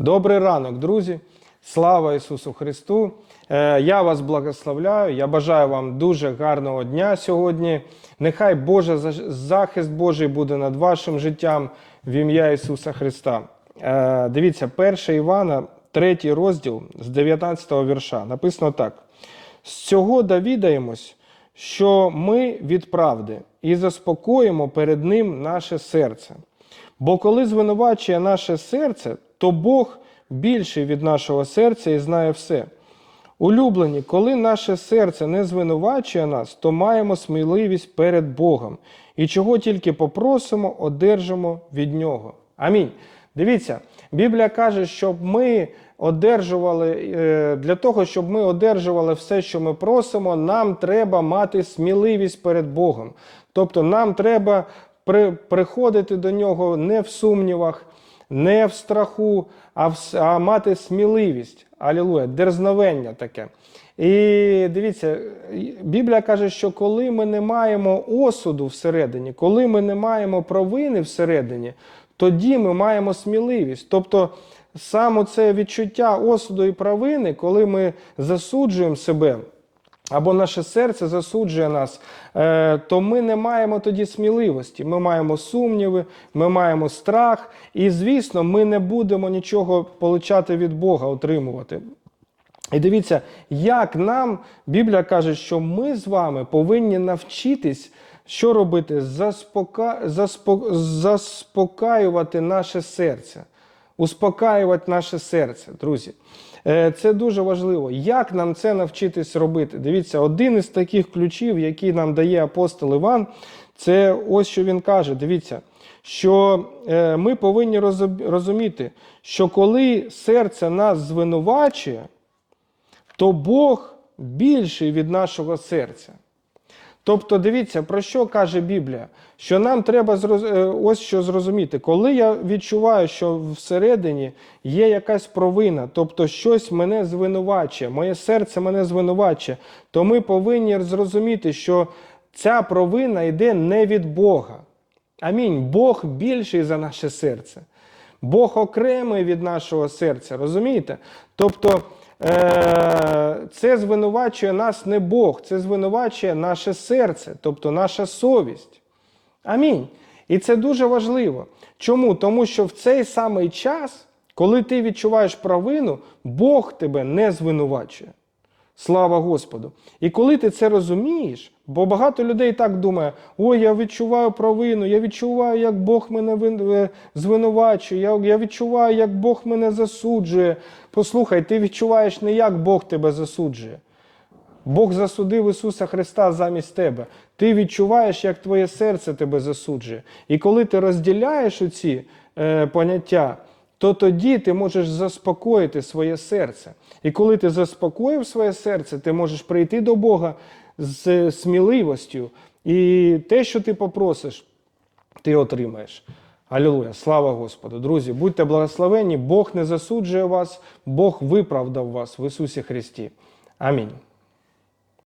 Добрий ранок, друзі! Слава Ісусу Христу! Е, Я вас благословляю. Я бажаю вам дуже гарного дня сьогодні. Нехай Боже захист Божий буде над вашим життям в ім'я Ісуса Христа. Е, Дивіться, 1 Івана, 3 розділ з 19 вірша. Написано так: з цього довідаємось, що ми від правди і заспокоїмо перед Ним наше серце. Бо коли звинувачує наше серце, то Бог більший від нашого серця і знає все. Улюблені, коли наше серце не звинувачує нас, то маємо сміливість перед Богом. І чого тільки попросимо, одержимо від Нього. Амінь. Дивіться, Біблія каже, щоб ми одержували, е, для того, щоб ми одержували все, що ми просимо, нам треба мати сміливість перед Богом. Тобто нам треба приходити до нього не в сумнівах, не в страху, а, в, а мати сміливість. Алілуя, дерзновення таке. І дивіться, Біблія каже, що коли ми не маємо осуду всередині, коли ми не маємо провини всередині, тоді ми маємо сміливість. Тобто саме це відчуття осуду і провини, коли ми засуджуємо себе або наше серце засуджує нас, е, то ми не маємо тоді сміливості. Ми маємо сумніви, ми маємо страх, і, звісно, ми не будемо нічого получати від Бога, отримувати. І дивіться, як нам Біблія каже, що ми з вами повинні навчитись, що робити? Заспока... Заспо... Заспокаювати наше серце, успокаювати наше серце, друзі. Е, це дуже важливо. Як нам це навчитись робити? Дивіться, один із таких ключів, який нам дає апостол Іван, це ось що він каже: дивіться, що е, ми повинні розуміти, що коли серце нас звинувачує, то Бог більший від нашого серця. Тобто, дивіться, про що каже Біблія? Що нам треба е, ось що зрозуміти, коли я відчуваю, що всередині є якась провина, тобто щось мене звинувачує, моє серце мене звинувачує, то ми повинні зрозуміти, що ця провина йде не від Бога. Амінь. Бог більший за наше серце. Бог окремий від нашого серця. Розумієте? Тобто. Е, це звинувачує нас не Бог, це звинувачує наше серце, тобто наша совість. Амінь. І це дуже важливо. Чому? Тому що в цей самий час, коли ти відчуваєш провину, Бог тебе не звинувачує. Слава Господу! І коли ти це розумієш, бо багато людей так думає: ой, я відчуваю провину, я відчуваю, як Бог мене звинувачує, я, я відчуваю, як Бог мене засуджує. Послухай, ти відчуваєш не як Бог тебе засуджує. Бог засудив Ісуса Христа замість тебе. Ти відчуваєш, як твоє серце тебе засуджує. І коли ти розділяєш оці е, поняття, то тоді ти можеш заспокоїти своє серце. І коли ти заспокоїв своє серце, ти можеш прийти до Бога з сміливостю. І те, що ти попросиш, ти отримаєш. Алілуя, слава Господу. Друзі, будьте благословені, Бог не засуджує вас, Бог виправдав вас в Ісусі Христі. Амінь.